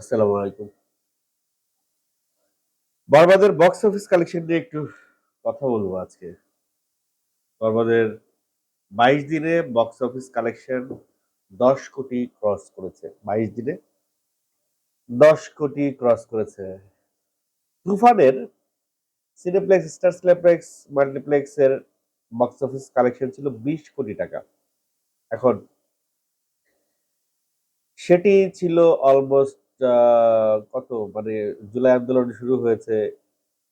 আসসালামু আলাইকুম। বরবাদের বক্স অফিস কালেকশন নিয়ে একটু কথা বলব আজকে। বরবাদের বাইশ দিনে বক্স অফিস কালেকশন দশ কোটি ক্রস করেছে। বাইশ দিনে দশ কোটি ক্রস করেছে। তুফানের সিনেপ্লেক্স স্টার সিনেপ্লেক্স মাল্টিপ্লেক্স এর বক্স অফিস কালেকশন ছিল বিশ কোটি টাকা। এখন সেটি ছিল অলমোস্ট কত? মানে জুলাই আন্দোলন শুরু হয়েছে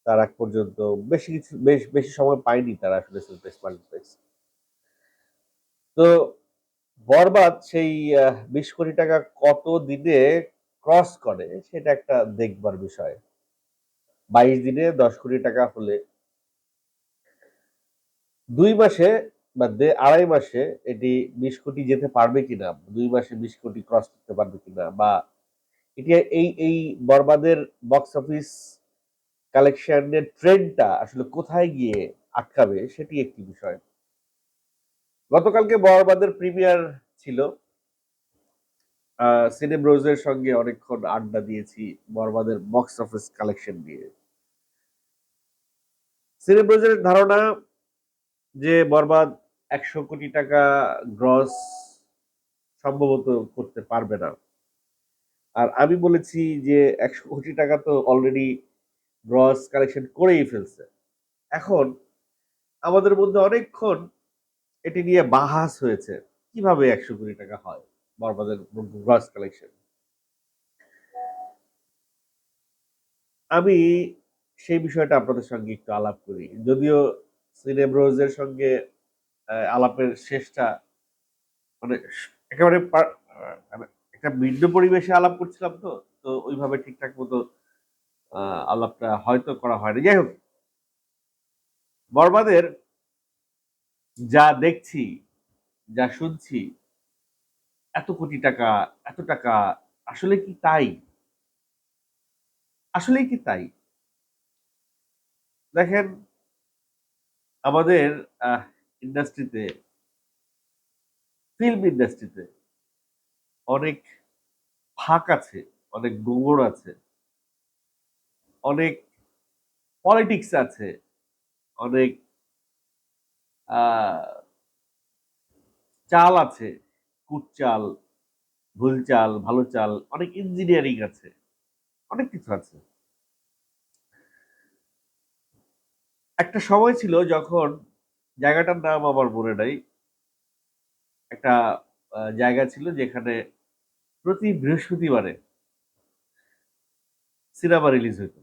তার আগ পর্যন্ত। বেশি কিছু, বেশ, বেশি সময় পায়নি তারা আসলে সিনেপ্লেক্স মাল্টিপ্লেক্স তো বরবাদ সেই বিশ কোটি টাকা কত দিনে ক্রস করে সেটা একটা দেখবার বিষয়। বাইশ দিনে দশ কোটি টাকা হলে দুই মাসে বা আড়াই মাসে এটি বিশ কোটি যেতে পারবে কিনা, দুই মাসে বিশ কোটি ক্রস করতে পারবে কিনা বা এটি এই এই বরবাদের বক্স অফিস কালেকশনের ট্রেন্ডটা আসলে কোথায় গিয়ে আটকাবে সেটি একটি বিষয়। গতকালকে বরবাদের প্রিমিয়ার ছিল। সিনেম রোজের সঙ্গে অনেকক্ষণ আড্ডা দিয়েছি বরবাদের বক্স অফিস কালেকশন নিয়ে। সিনেম রোজের ধারণা যে বরবাদ একশো কোটি টাকা গ্রস সম্ভবত করতে পারবে না। আর আমি বলেছি যে একশো কোটি টাকা তো অলরেডি গ্রস কালেকশন করেই ফেলছে। এখন আমাদের মধ্যে অনেকক্ষণ এটি নিয়ে বাহাস হয়েছে, কীভাবে একশো কোটি টাকা হয় বরবাদের গ্রস কালেকশন আমি সেই বিষয়টা আপনাদের সঙ্গে একটু আলাপ করি। যদিও সিনেম রোজের সঙ্গে আলাপের শেষটা মানে একেবারে একটা ভিন্ন পরিবেশে আলাপ করছিলাম তো তো ওইভাবে ঠিকঠাক মতো আলাপটা হয়তো করা হয়নি। যাই হোক বরবাদের যা দেখছি, যা শুনছি, এত কোটি টাকা, এত টাকা, আসলে কি তাই? আসলেই কি তাই? দেখেন, আমাদের ইন্ডাস্ট্রিতে ফিল্ম ইন্ডাস্ট্রিতে অনেক ফাঁক আছে, অনেক গোবর আছে, অনেক পলিটিক্স আছে, অনেক চাল আছে, কুট চাল, ভুল চাল, ভালো চাল, অনেক ইঞ্জিনিয়ারিং আছে, অনেক কিছু আছে। একটা সময় ছিল যখন জায়গাটার নাম আমার মনে নাই, একটা জায়গা ছিল যেখানে প্রতি বৃহস্পতিবারে সিনেমা রিলিজ হতো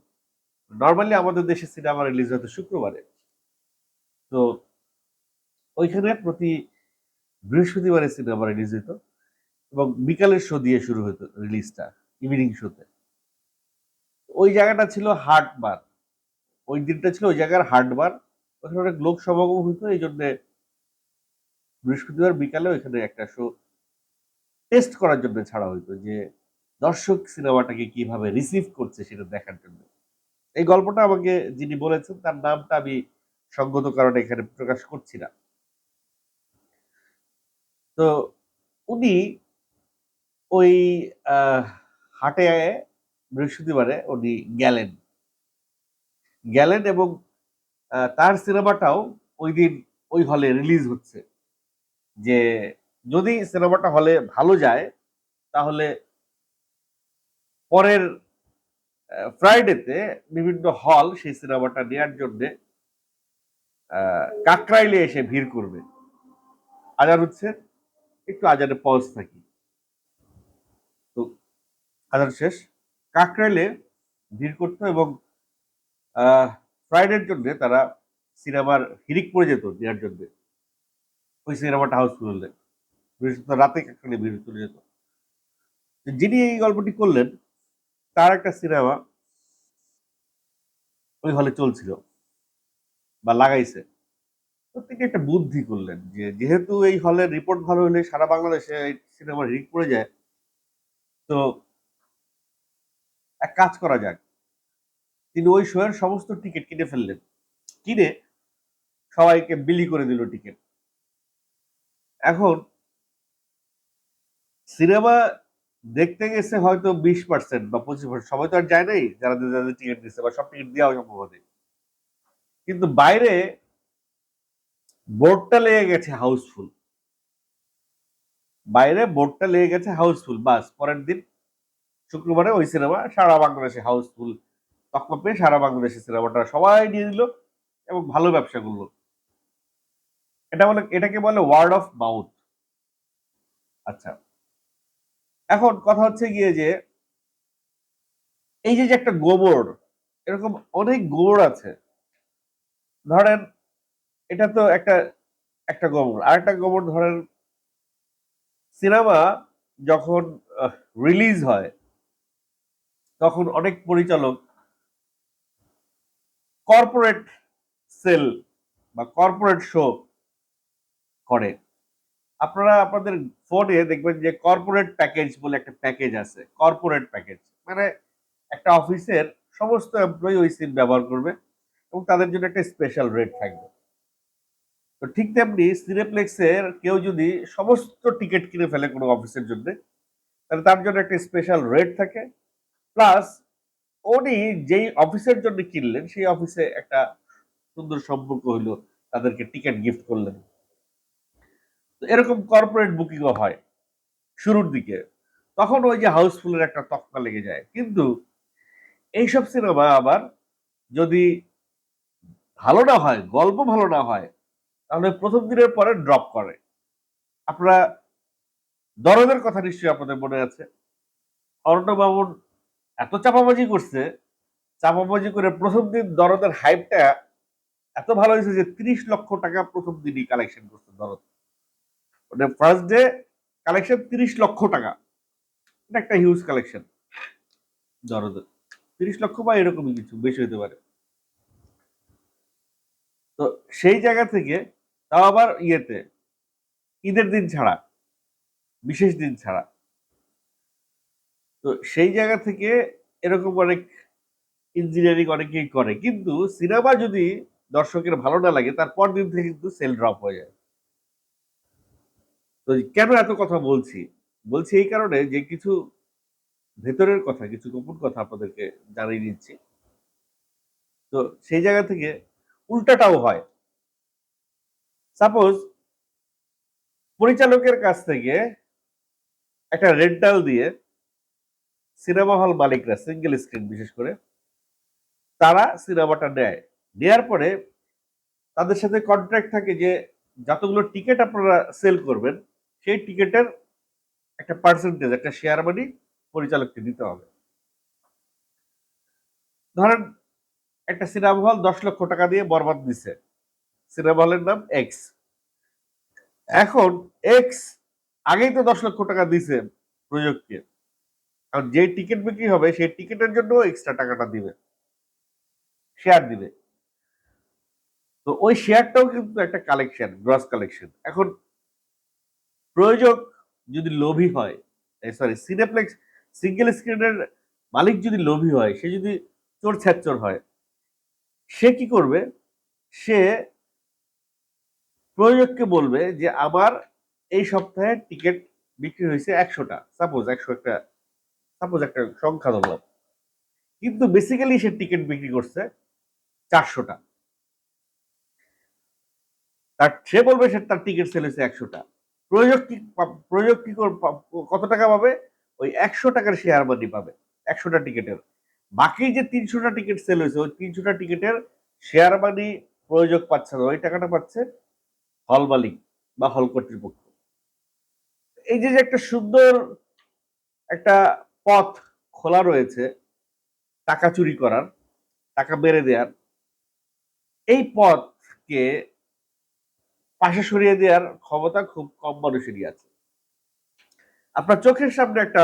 নর্মালি আমাদের দেশে সিনেমা রিলিজ হতো শুক্রবারে। তো ওইখানে প্রতি বৃহস্পতিবারে সিনেমা রিলিজ হতো এবং বিকালের শো দিয়ে শুরু হতো রিলিজটা ইভিনিং শোতে ওই জায়গাটা ছিল হাট বার ওই দিনটা ছিল ওই জায়গার হাট বার ওখানে অনেক লোক সমাগম হতো এই জন্য বৃহস্পতিবার বিকালে ওইখানে একটা শো টেস্ট করার জন্য ছাড়া হতো যে দর্শক সিনেমাটাকে কীভাবে রিসিভ করছে সেটা দেখার জন্য। এই গল্পটা আমাকে যিনি বলেছেন, তার নামটা আমি সঙ্গত কারণে এখানে প্রকাশ করছি না। তো উনি ওই হাটে বৃহস্পতিবারে উনি গেলেন। গেলেন এবং তার সিনেমাটাও ওই দিন ওই হলে রিলিজ হচ্ছে যে যদি সিনেমাটা হলে ভালো যায়, তাহলে পরের ফ্রাইডেতে বিভিন্ন হল সেই সিনেমাটা নেওয়ার জন্য কাকরাইলে এসে ভিড় করবে। আজান হচ্ছে, একটু আজানে পজ থাকি। তো আজান শেষ। কাকরাইলে ভিড় করতো এবং ফ্রাইডের জন্য তারা সিনেমার হিরিক পড়ে যেত নেওয়ার জন্য। ওই সিনেমাটা হাউসফুল হলে। রাতে কাকরাইলে ভিড় চলে যেত যিনি এই গল্পটি করলেন, তার একটা সিনেমা ওই হলে চলছিল, বা লাগাইছে। তো তিনি একটা বুদ্ধি করলেন যে, যেহেতু এই হলের রিপোর্ট ভালো হলে সারা বাংলাদেশে এই সিনেমার হিট পড়ে যায়, তো এক কাজ করা যাক। তিনি ওই শোয়ের সমস্ত টিকিট কিনে ফেললেন। কিনে সবাইকে বিলি করে দিল টিকিট। এখন সিনেমা দেখতে গেছে হয়তো বিশ পার্সেন্ট বা পঁচিশ পার্সেন্ট সবাই তো আর যায় নাই যারা যাদের টিকিট দিচ্ছে বা সব টিকিট দেওয়া সম্ভব নেই কিন্তু বাইরে বোর্ডটা লেগে গেছে হাউসফুল। বাইরে বোর্ডটা লেগে গেছে হাউসফুল। বাস, পরের দিন শুক্রবারে ওই সিনেমা সারা বাংলাদেশে হাউসফুল তকমা পেয়ে সারা বাংলাদেশে সিনেমাটা সবাই নিয়ে দিল এবং ভালো ব্যবসা করল। এটা বলে এটাকে বলে ওয়ার্ড অফ মাউথ আচ্ছা। এখন কথা হচ্ছে গিয়ে যে, এই যে একটা গোবর, এরকম অনেক গোবর আছে। ধরেন, এটা তো একটা একটা গোবর। আর একটা গোবর ধরেন, সিনেমা যখন রিলিজ হয়, তখন অনেক পরিচালক কর্পোরেট সেল বা কর্পোরেট শো করে। আপনারা আপনাদের ফোনে দেখবেন যে কর্পোরেট প্যাকেজ বলে একটা প্যাকেজ আছে কর্পোরেট প্যাকেজ মানে একটা অফিসের সমস্ত এমপ্লয়ি ওই সিম ব্যবহার করবে এবং তাদের জন্য একটা স্পেশাল রেট থাকবে। তো ঠিক তেমনি সিনেপ্লেক্সের কেউ যদি সমস্ত টিকিট কিনে ফেলে কোনো অফিসের জন্য, তাহলে তার জন্য একটা স্পেশাল রেট থাকে। প্লাস উনি যেই অফিসের জন্য কিনলেন, সেই অফিসে একটা সুন্দর সম্পর্ক হইল, তাদেরকে টিকিট গিফট করলেন। এরকম কর্পোরেট বুকিংও হয় শুরুর দিকে। তখন ওই যে হাউসফুলের একটা তকমা লেগে যায়। কিন্তু এইসব সিনেমা আবার যদি ভালো না হয়, গল্প ভালো না হয়, তাহলে প্রথম দিনের পরে ড্রপ করে। আপনারা দরদের কথা নিশ্চয়ই আপনাদের মনে আছে। অরণ্য বাবুর এত চাপাবাজি করছে, চাপাবাজি করে প্রথম দিন দরদের হাইপটা এত ভালো হয়েছে যে তিরিশ লক্ষ টাকা প্রথম দিনই কালেকশন করছে দরদ। মানে ফার্স্ট ডে কালেকশন তিরিশ লক্ষ টাকা। এটা একটা হিউজ কালেকশন দরদের তিরিশ লক্ষ বা এরকমই কিছু বেশি হতে পারে। তো সেই জায়গা থেকে তাও আবার ইয়েতে ঈদের দিন ছাড়া বিশেষ দিন ছাড়া। তো সেই জায়গা থেকে এরকম অনেক ইঞ্জিনিয়ারিং অনেকেই করে। কিন্তু সিনেমা যদি দর্শকের ভালো না লাগে তার পর দিন থেকে কিন্তু সেল ড্রপ হয়ে যায়। তো কেন এত কথা বলছি? বলছি এই কারণে যে কিছু ভেতরের কথা, কিছু গোপন কথা আপনাদেরকে জানিয়ে দিচ্ছি। তো সেই জায়গা থেকে উল্টাটাও হয়। সাপোজ পরিচালকের কাছ থেকে একটা রেন্টাল দিয়ে সিনেমা হল মালিকরা, সিঙ্গেল স্ক্রিন বিশেষ করে, তারা সিনেমাটা নেয়। নেয়ার পরে তাদের সাথে কন্ট্রাক্ট থাকে যে যতগুলো টিকিট আপনারা সেল করবেন সেই টিকিটের একটা পার্সেন্টেজ একটা শেয়ার মানি পরিচালককে দিতে হবে। ধরেন, একটা সিনেমা হল দশ লক্ষ টাকা দিয়ে বরবাদ দিছে। সিনেমা হলের নাম এক্স এখন এক্স আগেই তো দশ লক্ষ টাকা দিছে প্রযোগকে। কারণ যে টিকিট বিক্রি হবে, সেই টিকিটের জন্য এক্সট্রা টাকাটা দিবে। শেয়ার দিবে। তো ওই শেয়ারটাও কিন্তু একটা কালেকশন গ্রস কালেকশন এখন প্রয়োজক যদি লোভী হয় সরি সিনেপ্লেক্স সিঙ্গেল স্ক্রিনের মালিক যদি লোভী হয়, সে যদি চোর ছ্যাচর হয়, সে কি করবে? সে প্রয়োজককে বলবে যে আমার এই সপ্তাহে টিকিট বিক্রি হয়েছে একশোটা। সাপোজ একশো একটা সাপোজ একটা সংখ্যা ধরলাম কিন্তু বেসিক্যালি সে টিকিট বিক্রি করছে চারশোটা। তার, সে বলবে সে, তার টিকিট সেল হয়েছে একশোটা। প্রয়োজক কি প্রয়োজক কত টাকা পাবে? ওই একশো টাকার শেয়ার মানি পাবে, একশোটা টিকিটের। বাকি যে তিনশোটা টিকিট সেল হয়েছে, ওই তিনশোটা টিকিটের শেয়ার মানি প্রয়োজক পাচ্ছে না। ওই টাকাটা পাচ্ছে হল মালিক বা হল কর্তৃপক্ষ। এই যে একটা সুন্দর একটা পথ খোলা রয়েছে, টাকা চুরি করার, টাকা বেড়ে দেওয়ার এই পথকে পাশে সরিয়ে দেওয়ার ক্ষমতা খুব কম মানুষেরই আছে। আপনার চোখের সামনে একটা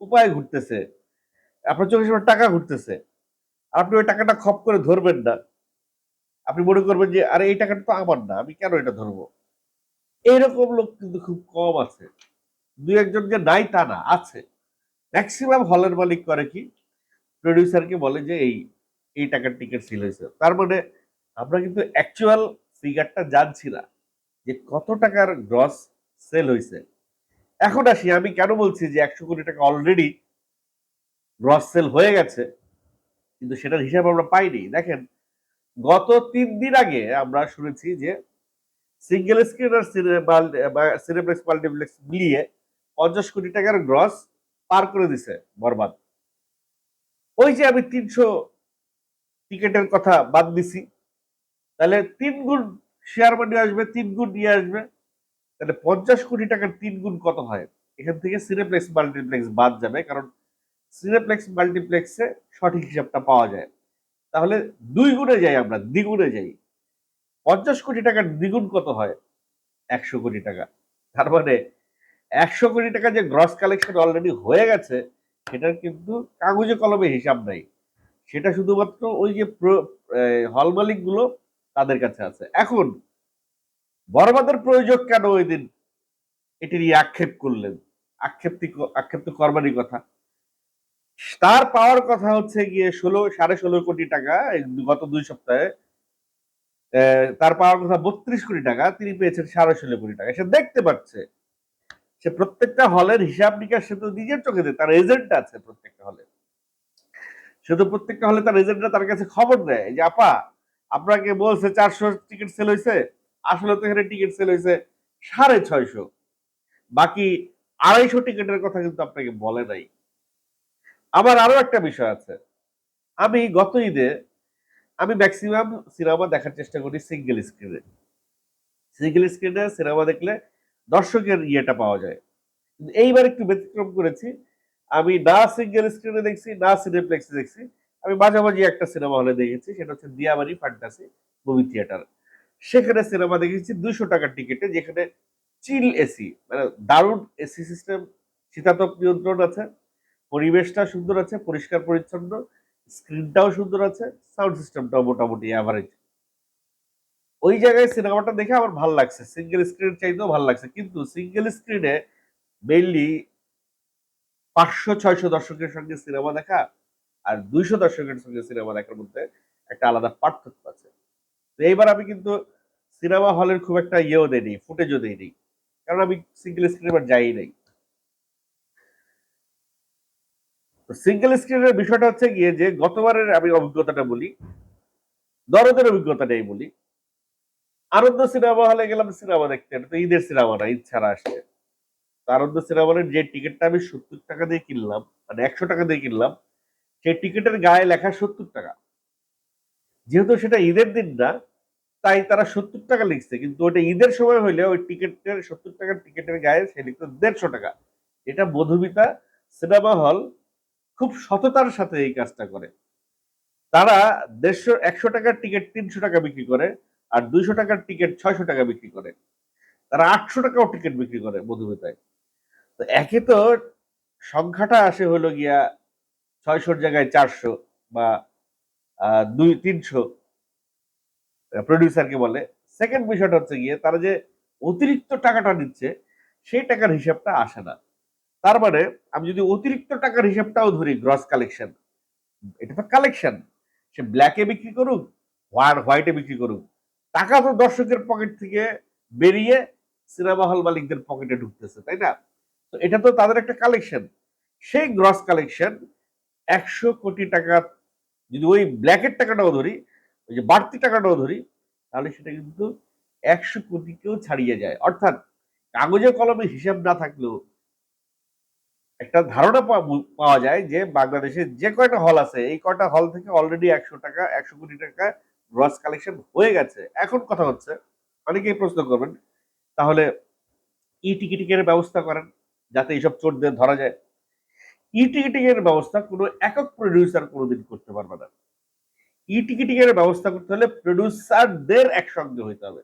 উপায় ঘুরতেছে, আপনার চোখের সামনে টাকা ঘুরতেছে আপনি ওই টাকাটা খপ করে ধরবেন না। আপনি মনে করবেন যে, আরে, এই টাকাটা তো আমার না, আমি কেন এটা ধরবো? এইরকম লোক কিন্তু খুব কম আছে। দু একজন যে নাই তা না, আছে। ম্যাক্সিমাম হলের মালিক করে কি? প্রডিউসারকে বলে যে, এই এই টাকার টিকিট সিল হয়েছে। তার মানে আমরা কিন্তু অ্যাকচুয়াল ফিগারটা জানছি না। যে কত টাকার গ্রস সেল হয়েছে এখন আসি, আমি কেন বলছি যে একশো কোটি টাকা অলরেডি গ্রস সেল হয়ে গেছে, কিন্তু সেটার হিসাব আমরা পাইনি। দেখেন, গত তিন দিন আগে আমরা শুনেছি যে সিঙ্গেল স্ক্রিন আর সিনেপ্লেক্স মাল্টিপ্লেক্স মিলিয়ে পঞ্চাশ কোটি টাকার গ্রস পার করে দিছে বরবাদ। ওই যে আমি তিনশো টিকেটের কথা বাদ দিছি, তাহলে তিন গুণ শেয়ার মানি আসবে, তিন গুণ নিয়ে আসবে। তাহলে পঞ্চাশ কোটি টাকার তিন গুণ কত হয়? এখান থেকে সিনেপ্লেক্স মাল্টিপ্লেক্স বাদ যাবে, কারণ সিনেপ্লেক্স মাল্টিপ্লেক্সে সঠিক হিসাবটা পাওয়া যায়। তাহলে দুই গুণে যাই আমরা, দ্বিগুণে যাই। পঞ্চাশ কোটি টাকার দ্বিগুণ কত হয়? একশো কোটি টাকা। তার মানে একশো কোটি টাকা যে গ্রস কালেকশন অলরেডি হয়ে গেছে, সেটার কিন্তু কাগজে কলমে হিসাব নাই। সেটা শুধুমাত্র ওই যে হল মালিকগুলো তাদের কাছে আছে। এখন বরবাদের প্রয়োজক কেন ওই দিন? এটি নিয়ে আক্ষেপ করলেন। আক্ষেপ আক্ষেপ তো করবারই কথা। তার পাওয়ার কথা হচ্ছে গিয়ে ষোলো, সাড়ে ষোলো কোটি টাকা গত দুই সপ্তাহে তার পাওয়ার কথা বত্রিশ কোটি টাকা, তিনি পেয়েছেন সাড়ে ষোলো কোটি টাকা। সে দেখতে পাচ্ছে, সে প্রত্যেকটা হলের হিসাব নিকাশ সে তো নিজের চোখে দেয়, তার এজেন্ট আছে প্রত্যেকটা হলে। সে তো প্রত্যেকটা হলে তার এজেন্টরা তার কাছে খবর দেয় যে, আপা আপনাকে বলছে চারশো টিকিট সেল হয়েছে আসলে তো এখানে টিকিট সেল হয়েছে সাড়ে ছয়শো। বাকি আড়াইশো টিকিটের কথা কিন্তু আপনাকে বলে নাই। আমার আরও একটা বিষয় আছে। আমি গত ঈদে আমি ম্যাক্সিমাম সিনেমা দেখার চেষ্টা করি সিঙ্গেল স্ক্রিনে সিঙ্গেল স্ক্রিনে সিনেমা দেখলে দর্শকের ইয়েটা পাওয়া যায়। এইবার একটু ব্যতিক্রম করেছি। আমি না সিঙ্গেল স্ক্রিনে দেখছি, না সিনেপ্লেক্সে দেখছি। আমি মাঝামাঝি একটা সিনেমা হলে দেখেছি, সেটা হচ্ছে দিয়াবাড়ি ফ্যান্টাসি মুভি থিয়েটার সেখানে সিনেমা দেখেছি দুইশো টাকার টিকিটে, যেখানে চিল এসি মানে দারুণ এসি সিস্টেম শীতাতপ নিয়ন্ত্রণ আছে পরিবেশটা সুন্দর আছে, পরিষ্কার পরিচ্ছন্ন স্ক্রিনটাও সুন্দর আছে সাউন্ড সিস্টেমটাও মোটামুটি অ্যাভারেজ ওই জায়গায় সিনেমাটা দেখে আমার ভালো লাগছে সিঙ্গেল স্ক্রিন চাইতেও ভালো লাগছে, কিন্তু সিঙ্গেল স্ক্রিনে মেইনলি পাঁচশো, ছয়শো দর্শকের সঙ্গে সিনেমা দেখা আর দুইশো দর্শকের সঙ্গে সিনেমা দেখার মধ্যে একটা আলাদা পার্থক্য আছে। তো এইবার আমি কিন্তু সিনেমা হলের খুব একটা ইয়েও দেয়নি ফুটেজও দেয়নি কারণ আমি সিঙ্গেল স্ক্রিন এবার যাই নাই। সিঙ্গেল স্ক্রিনের বিষয়টা হচ্ছে গিয়ে যে গতবারের আমি অভিজ্ঞতাটা বলি, দরদের অভিজ্ঞতা নেই বলি। আনন্দ সিনেমা হলে গেলাম সিনেমা দেখতে। তো ঈদের সিনেমা না, ঈদ ছাড়া আসছে। আনন্দ সিনেমা হলের যে টিকিটটা আমি সত্তর টাকা দিয়ে কিনলাম মানে একশো টাকা দিয়ে কিনলাম সেই টিকিটের গায়ে লেখা সত্তর টাকা। যেহেতু সেটা ঈদের দিন না, তাই তারা সত্তর টাকা লিখছে। কিন্তু ওটা ঈদের সময় হইলে ওই টিকিটের, সত্তর টাকার টিকিটের গায়ে সে লিখতো দেড়শো টাকা। এটা মধুমিতা সিনেমা হল খুব সততার সাথে এই কাজটা করে। তারা দেড়শো, একশো টাকার টিকিট তিনশো টাকা বিক্রি করে আর দুইশো টাকার টিকিট ছয়শো টাকা বিক্রি করে। তারা আটশো টাকাও টিকিট বিক্রি করে মধুমিতায়। তো একে তো সংখ্যাটা আসে হলো গিয়া ছয়শোর জায়গায় চারশো বা দুই, তিনশো প্রডিউসারকে বলে। সেকেন্ড বিষয়টা হচ্ছে গিয়ে, তারা যে অতিরিক্ত টাকাটা নিচ্ছে, সেই টাকার হিসাবটা আসে না। তার মানে আমি যদি অতিরিক্ত টাকার হিসাবটাও ধরি গ্রস কালেকশন এটা তো কালেকশন সে ব্ল্যাকে বিক্রি করুক হোয়ার হোয়াইটে বিক্রি করুক, টাকা তো দর্শকের পকেট থেকে বেরিয়ে সিনেমা হল মালিকদের পকেটে ঢুকতেছে, তাই না? তো এটা তো তাদের একটা কালেকশন সেই গ্রস কালেকশন একশো কোটি টাকা, যদি ওই ব্ল্যাকের টাকাটাও ধরি, ওই যে বাড়তি টাকাটাও ধরি, তাহলে সেটা কিন্তু একশো কোটিকেও ছাড়িয়ে যায়। অর্থাৎ কাগজে কলমে হিসাব না থাকলেও একটা ধারণা পাওয়া যায় যে বাংলাদেশে যে কয়টা হল আছে, এই কয়টা হল থেকে অলরেডি একশো টাকা, একশো কোটি টাকা গ্রস কালেকশন হয়ে গেছে। এখন কথা হচ্ছে, অনেকেই প্রশ্ন করবেন, তাহলে ই টিকিটিকের ব্যবস্থা করেন, যাতে এইসব চোরদের ধরা যায়। ই এর ব্যবস্থা কোনো একক প্রডিউসার কোনোদিন করতে পারবে না। ই এর ব্যবস্থা করতে হলে প্রডিউসারদের একসঙ্গে হইতে হবে।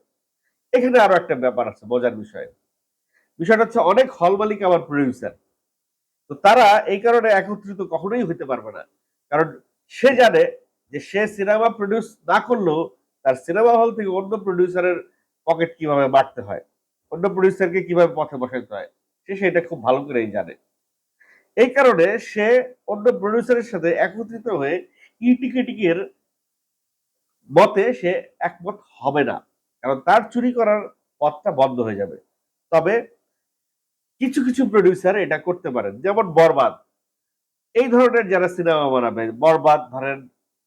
এখানে আরও একটা ব্যাপার আছে, মজার বিষয়। বিষয়টা হচ্ছে অনেক হল মালিক আবার প্রডিউসার তো তারা এই কারণে একত্রিত কখনোই হইতে পারবে না। কারণ সে জানে যে সে সিনেমা প্রডিউস না করলেও তার সিনেমা হল থেকে অন্য প্রডিউসারের পকেট কীভাবে বাড়তে হয়, অন্য প্রডিউসারকে কীভাবে পথে বসাইতে হয়, সে সেটা খুব ভালো করেই জানে। এই কারণে সে অন্য প্রডিউসারের সাথে একত্রিত হয়ে ই মতে সে একমত হবে না। কারণ তার চুরি করার পথটা বন্ধ হয়ে যাবে। তবে কিছু কিছু প্রডিউসার এটা করতে পারেন। যেমন বরবাদ। এই ধরনের যারা সিনেমা বানাবে, বরবাদ ধরেন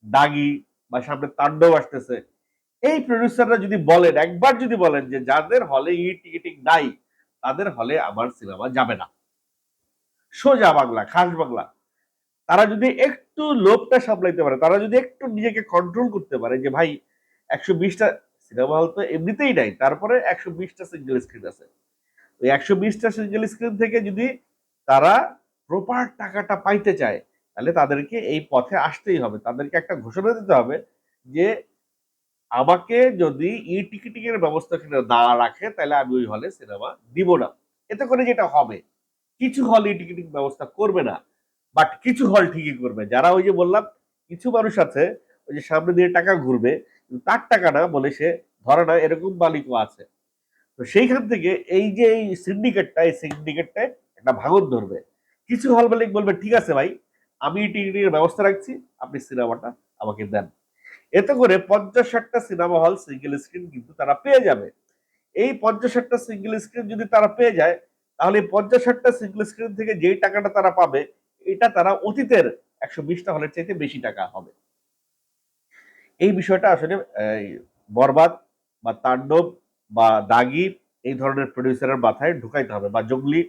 দাগি বা সামনে তাণ্ডব আসতেছে, এই প্রডিউসাররা যদি বলেন, একবার যদি বলেন যে, যাদের হলে ই টিকিটিং নাই, তাদের হলে আমার সিনেমা যাবে না। সোজা বাংলা, খাস বাংলা। তারা যদি একটু লোভটা সামলাইতে পারে, তারা যদি একটু নিজেকে কন্ট্রোল করতে পারে যে, ভাই, একশো বিশটা সিনেমা হল তো এমনিতেই নাই, তারপরে একশো বিশটা সিঙ্গেল স্ক্রিন আছে। ওই একশো বিশটা সিঙ্গেল স্ক্রিন থেকে যদি তারা প্রপার টাকাটা পাইতে চায়, তাহলে তাদেরকে এই পথে আসতেই হবে। তাদেরকে একটা ঘোষণা দিতে হবে যে, আমাকে যদি ই টিকিটিং এর ব্যবস্থা না রাখে, তাহলে আমি ওই হলে সিনেমা দিব না। এতে করে যেটা হবে কিছু হল ই টিকিটিং ব্যবস্থা করবে না বাট কিছু হল ঠিকই করবে। যারা ওই যে বললাম, কিছু মানুষ আছে, ওই যে সামনে দিয়ে টাকা ঘুরবে তার টাকা না বলে সে ধরে না, এরকম মালিকও আছে। তো সেইখান থেকে এই যে এই সিন্ডিকেটটা এই সিন্ডিকেটটা একটা ভাঙন ধরবে। কিছু হল মালিক বলবে, ঠিক আছে ভাই, আমি টিকিটের ব্যবস্থা রাখছি, আপনি সিনেমাটা আমাকে দেন। এতে করে পঞ্চাশ ষাটটা সিনেমা হল সিঙ্গেল স্ক্রিন কিন্তু তারা পেয়ে যাবে। এই পঞ্চাশ ষাটটা সিঙ্গেল স্ক্রিন যদি তারা পেয়ে যায় তাহলে পঞ্চাশ ষাটটা সিঙ্গেল স্ক্রিন থেকে যেই টাকাটা তারা পাবে, এটা তারা অতীতের একশো বিশটা হলের চাইতে বেশি টাকা হবে। এই বিষয়টা আসলে বরবাদ বা তাণ্ডব বা দাগি এই ধরনের প্রডিউসারের মাথায় ঢুকাইতে হবে বা জঙ্গলি।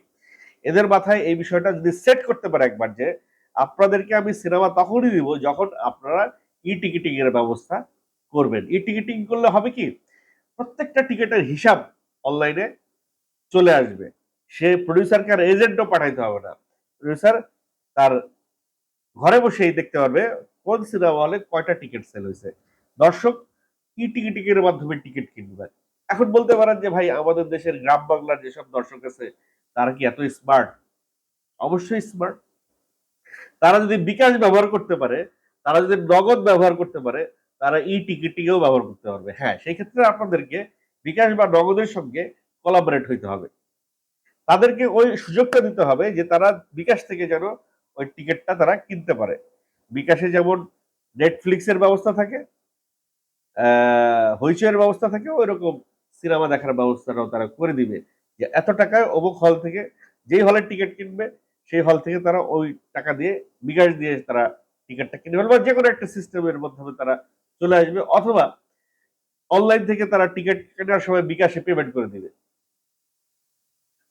এদের মাথায় এই বিষয়টা যদি সেট করতে পারে একবার যে, আপনাদেরকে আমি সিনেমা তখনই দিব যখন আপনারা ই টিকিটিং এর ব্যবস্থা করবেন। ই টিকিটিং করলে হবে কি, প্রত্যেকটা টিকিটের হিসাব অনলাইনে চলে আসবে। সে প্রডিউসারকে আর এজেন্টও পাঠাইতে হবে না। প্রডিউসার তার ঘরে বসেই দেখতে পারবে কোন সিনেমা হলে কয়টা টিকিট সেল হয়েছে দর্শক ই টিকিটিং এর মাধ্যমে টিকিট কিনবে? এখন বলতে পারেন যে, ভাই, আমাদের দেশের গ্রাম বাংলার যেসব দর্শক আছে, তারা কি এত স্মার্ট অবশ্যই স্মার্ট তারা যদি বিকাশ ব্যবহার করতে পারে, তারা যদি নগদ ব্যবহার করতে পারে, তারা ই টিকিটিংও ব্যবহার করতে পারবে। হ্যাঁ সেই ক্ষেত্রে আপনাদেরকে বিকাশ বা নগদের সঙ্গে কোলাবোরেট হইতে হবে। তাদেরকে ওই সুযোগটা দিতে হবে যে তারা বিকাশ থেকে যেন ওই টিকিটটা তারা কিনতে পারে। বিকাশে যেমন নেটফ্লিক্সের ব্যবস্থা থাকে আহ, হইচইয়ের ব্যবস্থা থাকে ওই রকম সিনেমা দেখার ব্যবস্থাটাও তারা করে দিবে যে এত টাকায় অমুক হল থেকে যেই হলের টিকিট কিনবে সেই হল থেকে তারা ওই টাকা দিয়ে বিকাশ দিয়ে তারা টিকিটটা কিনে ফেলবে বা যে কোনো একটা সিস্টেমের মাধ্যমে তারা চলে আসবে অথবা অনলাইন থেকে তারা টিকিট কেনার সময় বিকাশে পেমেন্ট করে দিবে।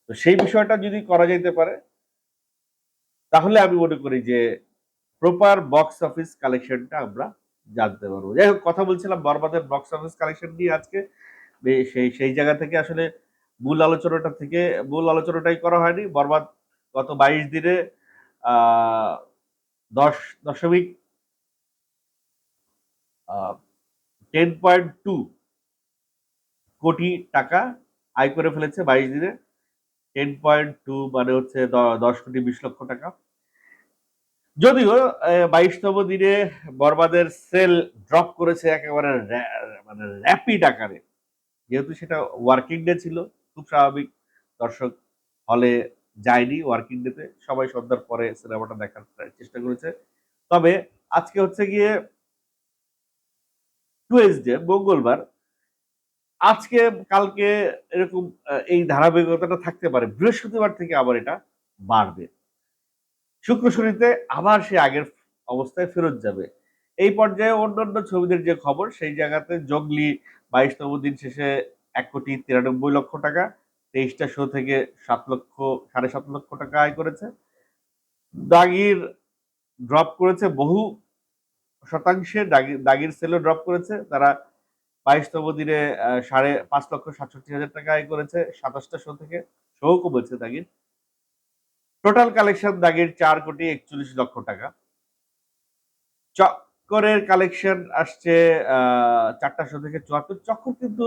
তো সেই বিষয়টা যদি করা যেতে পারে, তাহলে আমি মনে করি যে প্রপার বক্স অফিস কালেকশনটা আমরা জানতে পারব। যাই হোক, কথা বলছিলাম বরবাদের বক্স অফিস কালেকশন নিয়ে আজকে। সেই সেই জায়গা থেকে আসলে মূল আলোচনাটা থেকে, মূল আলোচনাটাই করা হয়নি। বরবাদ গত বাইশ দিনে দশ দশমিক টেন পয়েন্ট টু কোটি টাকা আয় করে ফেলেছে বাইশ দিনে। টেন পয়েন্ট টু মানে হচ্ছে দশ কোটি বিশ লক্ষ টাকা। যদিও বাইশতম দিনে বরবাদের সেল ড্রপ করেছে একেবারে মানে র্যাপিড আকারে। যেহেতু সেটা ওয়ার্কিং ডে ছিল, খুব স্বাভাবিক। দর্শক হলে যায়নি ওয়ার্কিং ডেতে সবাই সন্ধ্যার পরে সিনেমাটা দেখার চেষ্টা করেছে। তবে আজকে হচ্ছে গিয়ে টুয়েসডে মঙ্গলবার আজকে, কালকে এরকম এই ধারাবাহিকতাটা থাকতে পারে। বৃহস্পতিবার থেকে আবার এটা বাড়বে। শুক্র শনিতে আবার সে আগের অবস্থায় ফেরত যাবে। এই পর্যায়ে অন্যান্য ছবিদের যে খবর, সেই জায়গাতে জঙ্গলি বাইশতম দিন শেষে এক কোটি তিরানব্বই লক্ষ টাকা, তেইশটা শো থেকে সাত লক্ষ, সাড়ে সাত লক্ষ টাকা আয় করেছে। দাগির ড্রপ করেছে বহু শতাংশে, দাগি- দাগির সেলও ড্রপ করেছে। তারা বাইশতম দিনে সাড়ে পাঁচ লক্ষ সাতষট্টি হাজার টাকা আয় করেছে, সাতাশটা শো থেকে শো কমেছে দাগির টোটাল কালেকশন দাগির চার কোটি একচল্লিশ লক্ষ টাকা। চক্করের কালেকশন আসছে চারটা শো থেকে চুয়াত্তর। চক্কর কিন্তু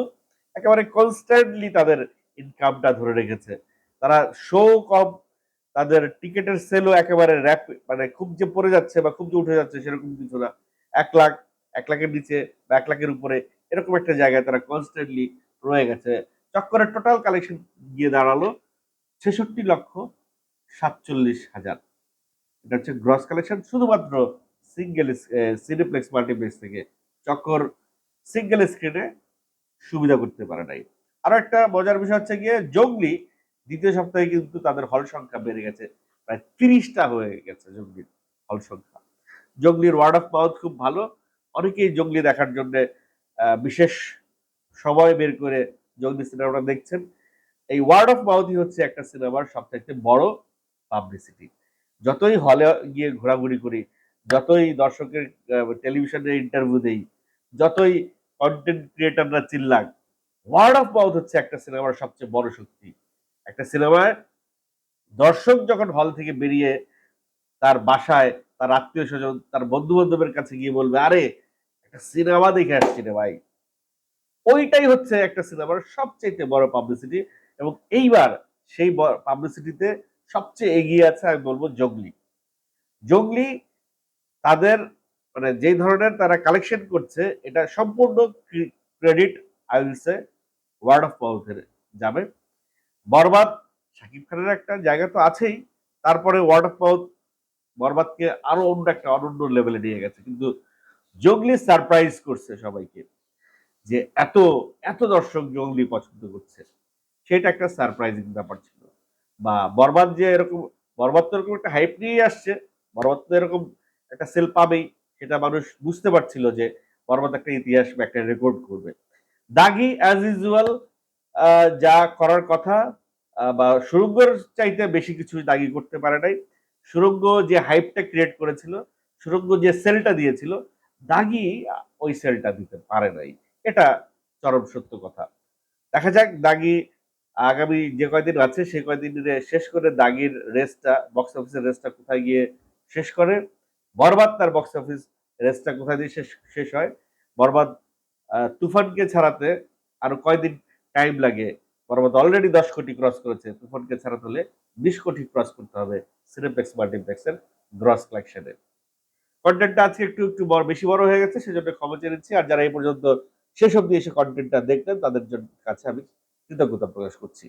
একেবারে কনস্ট্যান্টলি তাদের ইনকামটা ধরে রেখেছে। তারা শো কম, তাদের টিকিটের সেলও একেবারে র্যাপ মানে খুব যে পড়ে যাচ্ছে বা খুব যে উঠে যাচ্ছে সেরকম কিছু না। এক লাখ, এক লাখের নিচে বা এক লাখের উপরে এরকম একটা জায়গায় তারা কনস্ট্যান্টলি রয়ে গেছে। চক্করের টোটাল কালেকশন গিয়ে দাঁড়াল ছেষট্টি লক্ষ সাতচল্লিশ হাজার। এটা হচ্ছে গ্রস কালেকশন শুধুমাত্র সিঙ্গেল সিনেপ্লেক্স মাল্টিপ্লেক্স থেকে। চক্কর সিঙ্গেল স্ক্রিনে সুবিধা করতে পারে নাই। আরও একটা মজার বিষয় হচ্ছে গিয়ে জঙ্গলি দ্বিতীয় সপ্তাহে কিন্তু তাদের হল সংখ্যা বেড়ে গেছে। প্রায় তিরিশটা হয়ে গেছে জঙ্গলির হল সংখ্যা। জঙ্গলির ওয়ার্ড অফ মাউথ খুব ভালো। অনেকেই জঙ্গলি দেখার জন্য বিশেষ সময় বের করে জঙ্গলি সিনেমাটা দেখছেন। এই ওয়ার্ড অফ মাউথই হচ্ছে একটা সিনেমার সবচাইতে বড় পাবলিসিটি যতই হলে গিয়ে ঘোরাঘুরি করি, যতই দর্শকের টেলিভিশনে ইন্টারভিউ দেই, যতই কন্টেন্ট ক্রিয়েটাররা চিল্লাক ওয়ার্ড অফ মাউথ হচ্ছে একটা সিনেমার সবচেয়ে বড় শক্তি। একটা সিনেমায় দর্শক যখন হল থেকে বেরিয়ে তার বাসায়, তার আত্মীয় স্বজন তার বন্ধু বান্ধবের কাছে গিয়ে বলবে, আরে সিনেমা দেখে আসছি রে ভাই। ওইটাই হচ্ছে একটা সিনেমার সবচেয়ে বড় পাবলিসিটি এবং এইবার সেই পাবলিসিটিতে সবচেয়ে এগিয়ে আছে আমি বলব জঙ্গলি। জঙ্গলি তাদের মানে যেই ধরনের তারা কালেকশন করছে, এটা সম্পূর্ণ credit I will say word of মাউথের যাবে। বরবাদ, শাকিব খানের একটা জায়গা তো আছেই, তারপরে ওয়ার্ড অফ মাউথ বরবাদকে আরও অন্য একটা অনন্য লেভেলে নিয়ে গেছে। কিন্তু জঙ্গলি সারপ্রাইজ করছে সবাইকে যে এত এত দর্শক জঙ্গলি পছন্দ করছে। সেটা একটা সারপ্রাইজিং ব্যাপার ছিল। বা বরবাদ যে এরকম, বরবাদ তো এরকম একটা হাইপ নিয়ে আসছে। বরবাদ তো এরকম একটা সেল পাবেই। সেটা মানুষ বুঝতে পারছিল যে বরবাদ একটা ইতিহাস বা একটা রেকর্ড করবে। দাগি অ্যাজ ইউজুয়াল যা করার কথা বা সুরঙ্গের চাইতে বেশি কিছু দাগি করতে পারে নাই। সুরঙ্গ যে হাইপটা ক্রিয়েট করেছিল, সুরঙ্গ যে সেলটা দিয়েছিল দাগি ওই সেলটা দিতে পারে নাই। এটা চরম সত্য কথা। দেখা যাক দাগি আগামী যে কয়দিন আছে সেই কয়দিন শেষ করে দাগির রেসটা বক্স অফিসের রেসটা কোথায় গিয়ে শেষ করে? বরবাদ তার বক্স অফিস রেসটা কোথায় দিয়ে শেষ শেষ হয়? বরবাদ তুফানকে ছাড়াতে আরও কয়দিন টাইম লাগে? বরবাদ অলরেডি দশ কোটি ক্রস করেছে। তুফানকে ছাড়াতে হলে বিশ কোটি ক্রস করতে হবে। সিনেপ্লেক্স মাল্টিপ্লেক্সের গ্রস কালেকশনে কন্টেন্টটা আজকে একটু একটু বড়, বেশি বড় হয়ে গেছে, সেজন্য ক্ষমা চেয়ে নিচ্ছি। আর যারা এই পর্যন্ত শেষ অব্দি এসে কন্টেন্টটা দেখলেন, তাদের জন্য কাছে আমি কৃতজ্ঞতা প্রকাশ করছি।